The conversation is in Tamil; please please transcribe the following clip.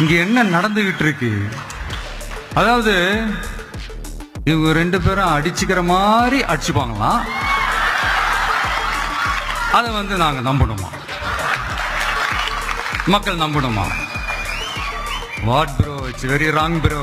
இங்க என்ன நடந்துகிட்டு இருக்கு அதாவது இவங்க ரெண்டு பேரும் அடிச்சுக்கிற மாதிரி அடிச்சுப்பாங்களாம் அதை வந்து நாங்க நம்பணுமா? மக்கள் நம்பணுமா? What bro it's very wrong bro.